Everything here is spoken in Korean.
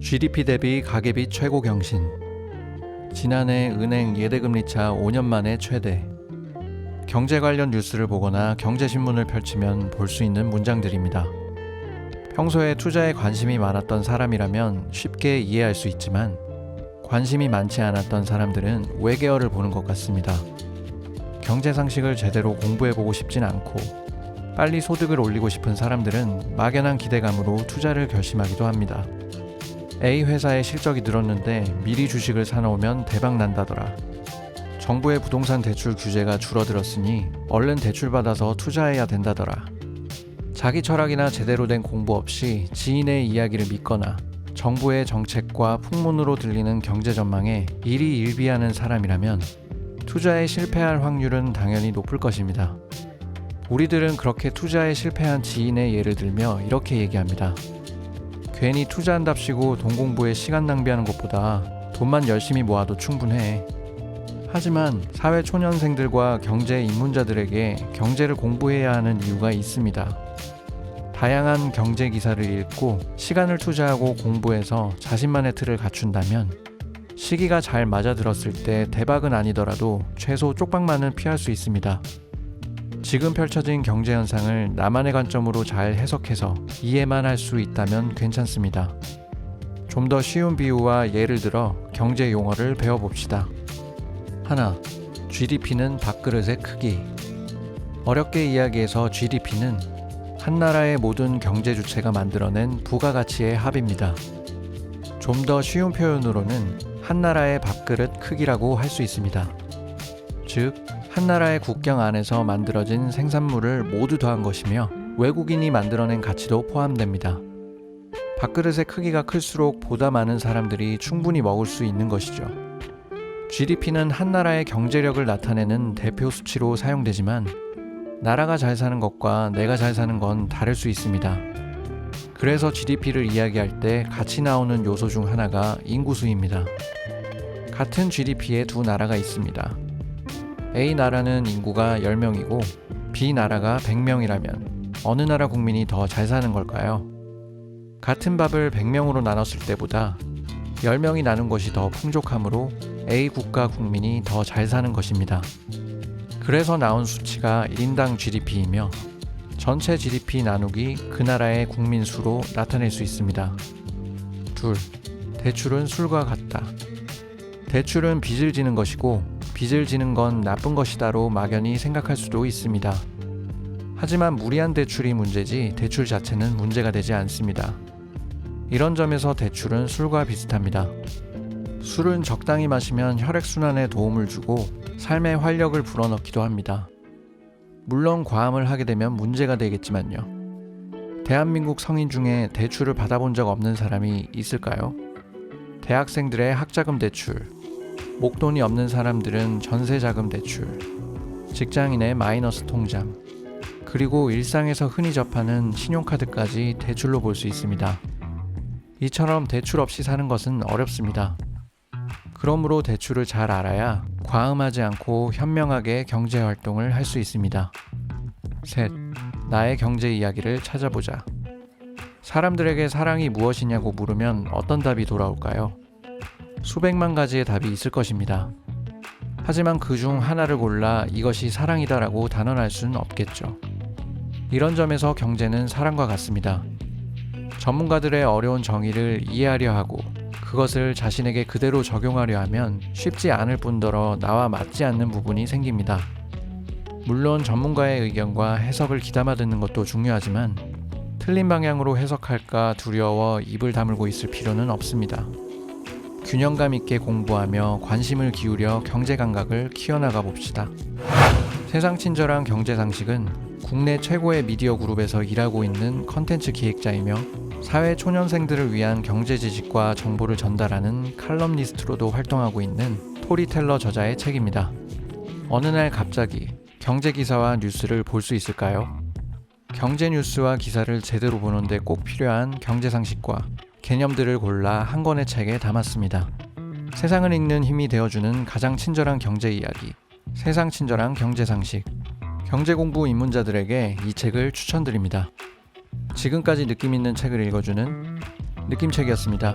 GDP 대비 가계비 최고 경신. 지난해 은행 예대금리차 5년 만에 최대. 경제 관련 뉴스를 보거나 경제신문을 펼치면 볼 수 있는 문장들입니다. 평소에 투자에 관심이 많았던 사람이라면 쉽게 이해할 수 있지만 관심이 많지 않았던 사람들은 외계어를 보는 것 같습니다. 경제 상식을 제대로 공부해보고 싶진 않고 빨리 소득을 올리고 싶은 사람들은 막연한 기대감으로 투자를 결심하기도 합니다. A 회사의 실적이 늘었는데 미리 주식을 사놓으면 대박 난다더라. 정부의 부동산 대출 규제가 줄어들었으니 얼른 대출 받아서 투자해야 된다더라. 자기 철학이나 제대로 된 공부 없이 지인의 이야기를 믿거나 정부의 정책과 풍문으로 들리는 경제 전망에 일이 일비하는 사람이라면 투자에 실패할 확률은 당연히 높을 것입니다. 우리들은 그렇게 투자에 실패한 지인의 예를 들며 이렇게 얘기합니다. 괜히 투자한답시고 돈 공부에 시간 낭비하는 것보다 돈만 열심히 모아도 충분해. 하지만 사회 초년생들과 경제 입문자들에게 경제를 공부해야 하는 이유가 있습니다. 다양한 경제 기사를 읽고 시간을 투자하고 공부해서 자신만의 틀을 갖춘다면 시기가 잘 맞아들었을 때 대박은 아니더라도 최소 쪽박만은 피할 수 있습니다. 지금 펼쳐진 경제 현상을 나만의 관점으로 잘 해석해서 이해만 할 수 있다면 괜찮습니다. 좀 더 쉬운 비유와 예를 들어 경제 용어를 배워봅시다. 하나, GDP는 밥그릇의 크기. 어렵게 이야기해서 GDP는 한 나라의 모든 경제 주체가 만들어낸 부가가치의 합입니다. 좀 더 쉬운 표현으로는 한 나라의 밥그릇 크기라고 할 수 있습니다. 즉, 한 나라의 국경 안에서 만들어진 생산물을 모두 더한 것이며 외국인이 만들어낸 가치도 포함됩니다. 밥그릇의 크기가 클수록 보다 많은 사람들이 충분히 먹을 수 있는 것이죠. GDP는 한 나라의 경제력을 나타내는 대표 수치로 사용되지만 나라가 잘 사는 것과 내가 잘 사는 건 다를 수 있습니다. 그래서 GDP를 이야기할 때 같이 나오는 요소 중 하나가 인구수입니다. 같은 GDP에 두 나라가 있습니다. A 나라는 인구가 10명이고 B 나라가 100명이라면 어느 나라 국민이 더 잘 사는 걸까요? 같은 밥을 100명으로 나눴을 때보다 10명이 나눈 것이 더 풍족하므로 A 국가 국민이 더 잘 사는 것입니다. 그래서 나온 수치가 1인당 GDP이며 전체 GDP 나누기 그 나라의 국민 수로 나타낼 수 있습니다. 둘, 대출은 술과 같다. 대출은 빚을 지는 것이고 빚을 지는 건 나쁜 것이다로 막연히 생각할 수도 있습니다. 하지만 무리한 대출이 문제지 대출 자체는 문제가 되지 않습니다. 이런 점에서 대출은 술과 비슷합니다. 술은 적당히 마시면 혈액순환에 도움을 주고 삶의 활력을 불어넣기도 합니다. 물론 과음을 하게 되면 문제가 되겠지만요. 대한민국 성인 중에 대출을 받아본 적 없는 사람이 있을까요? 대학생들의 학자금 대출, 목돈이 없는 사람들은 전세자금 대출, 직장인의 마이너스 통장, 그리고 일상에서 흔히 접하는 신용카드까지 대출로 볼 수 있습니다. 이처럼 대출 없이 사는 것은 어렵습니다. 그러므로 대출을 잘 알아야 과음하지 않고 현명하게 경제 활동을 할 수 있습니다. 셋, 나의 경제 이야기를 찾아보자. 사람들에게 사랑이 무엇이냐고 물으면 어떤 답이 돌아올까요? 수백만 가지의 답이 있을 것입니다. 하지만 그 중 하나를 골라 이것이 사랑이다라고 단언할 수는 없겠죠. 이런 점에서 경제는 사랑과 같습니다. 전문가들의 어려운 정의를 이해하려 하고 그것을 자신에게 그대로 적용하려 하면 쉽지 않을 뿐더러 나와 맞지 않는 부분이 생깁니다. 물론 전문가의 의견과 해석을 귀담아 듣는 것도 중요하지만 틀린 방향으로 해석할까 두려워 입을 다물고 있을 필요는 없습니다. 균형감 있게 공부하며 관심을 기울여 경제 감각을 키워나가 봅시다. 세상 친절한 경제 상식은 국내 최고의 미디어 그룹에서 일하고 있는 컨텐츠 기획자이며 사회 초년생들을 위한 경제 지식과 정보를 전달하는 칼럼니스트로도 활동하고 있는 토리텔러 저자의 책입니다. 어느 날 갑자기 경제 기사와 뉴스를 볼 수 있을까요? 경제 뉴스와 기사를 제대로 보는데 꼭 필요한 경제 상식과 개념들을 골라 한 권의 책에 담았습니다. 세상을 읽는 힘이 되어주는 가장 친절한 경제 이야기, 세상 친절한 경제 상식. 경제 공부 입문자들에게 이 책을 추천드립니다. 지금까지 느낌 있는 책을 읽어주는 느낌책이었습니다.